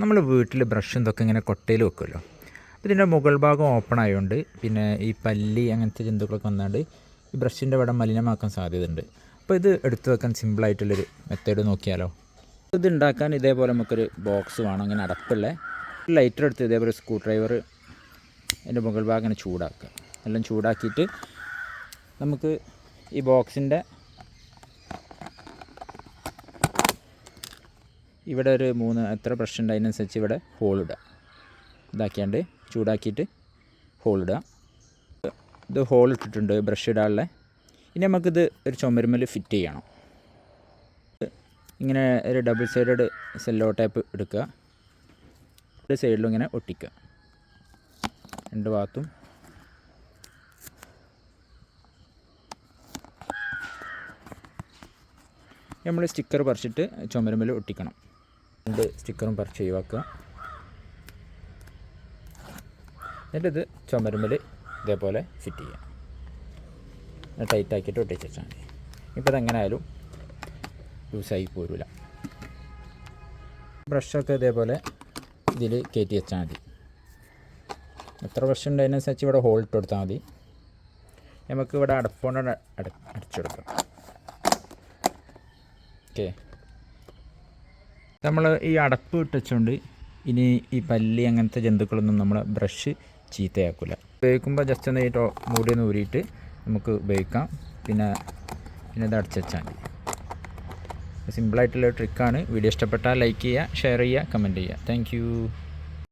നമ്മൾ വീട്ടിൽ ബ്രഷും ഇതൊക്കെ ഇങ്ങനെ കൊട്ടയിൽ വെക്കുമല്ലോ അപ്പോൾ ഇതിന്റെ മുകൾ ഭാഗം ഓപ്പൺ ആയതുകൊണ്ട് പിന്നെ ഈ പല്ലി അങ്ങനത്തെ ജന്തുക്കളൊക്കെ വന്നാണ്ട് ഈ ബ്രഷിന്റെ ഇവിടെ മലിനമാക്കാൻ സാധ്യതയുണ്ട്. അപ്പോൾ ഇത് എടുത്തു വെക്കാൻ സിമ്പിളായിട്ടുള്ളൊരു മെത്തേഡ് നോക്കിയാലോ? ഇത് ഉണ്ടാക്കാൻ ഇതേപോലെ നമുക്കൊരു ബോക്സ് വേണം അങ്ങനെ അടപ്പുള്ള. ലൈറ്റർ എടുത്ത് ഇതേപോലെ സ്ക്രൂ ഡ്രൈവർ അതിന്റെ മുകൾ ഭാഗം ഇങ്ങനെ ചൂടാക്കുക. എല്ലാം ചൂടാക്കിയിട്ട് നമുക്ക് ഈ ബോക്സിന്റെ ഇവിടെ ഒരു മൂന്ന് എത്ര പ്രഷർ ഉണ്ട്? അതിനനുസരിച്ച് ഇവിടെ ഹോൾ ഇടുക. ഇതാക്കിയാണ്ട് ചൂടാക്കിയിട്ട് ഹോൾ ഇടുക. ഇത് ഹോൾ ഇട്ടിട്ടുണ്ട് ബ്രഷ് ഇടാനുള്ള. ഇനി നമുക്കിത് ഒരു ചുമരുമ്മൽ ഫിറ്റ് ചെയ്യണം. ഇങ്ങനെ ഒരു ഡബിൾ സൈഡഡ് സെല്ലോ ടൈപ്പ് എടുക്കുക. ഒരു സൈഡിലും ഇങ്ങനെ ഒട്ടിക്കുക. രണ്ട് ഭാഗത്തും. നമ്മൾ സ്റ്റിക്കർ പറിച്ചിട്ട് ചുമരുമ്മൽ ഒട്ടിക്കണം. രണ്ട് സ്റ്റിക്കറും പറിച്ച് ഒഴിവാക്കുക. ഇത് ചുമരുമ്പിൽ ഇതേപോലെ ഫിറ്റ് ചെയ്യാം ടൈറ്റ് ആക്കിയിട്ട് ഒട്ടിച്ച് വെച്ചാൽ മതി. ഇപ്പോൾ ഇതെങ്ങനെ ആയാലും ലൂസായി പോരില്ല ബ്രഷൊക്കെ ഇതേപോലെ ഇതിൽ കയറ്റി വെച്ചാൽ മതി. എത്ര ബ്രഷ് ഉണ്ട് അതിനനുസരിച്ച് ഇവിടെ ഹോൾ ഇട്ട് കൊടുത്താൽ മതി. നമുക്ക് ഇവിടെ അടപ്പോണ്ട് അടച്ചു അടച്ചെടുക്കാം ഓക്കെ നമ്മൾ ഈ അടപ്പ് ഇട്ടുകൊണ്ട് ഇനി ഈ പല്ലി അങ്ങനത്തെ ജന്തുക്കളൊന്നും നമ്മൾ ബ്രഷ് ചീത്തയാക്കില്ല ഉപയോഗിക്കുമ്പോൾ ജസ്റ്റ് ഒന്ന് ഈ ടോ മൂടി ഒന്ന് ഊരിയിട്ട് നമുക്ക് ഉപയോഗിക്കാം. പിന്നെ പിന്നെ ഇത് അടച്ചാൽ മതി. സിമ്പിളായിട്ടുള്ള ട്രിക്കാണ് വീഡിയോ ഇഷ്ടപ്പെട്ടാൽ ലൈക്ക് ചെയ്യുക ഷെയർ ചെയ്യുക കമന്റ് ചെയ്യുക. താങ്ക്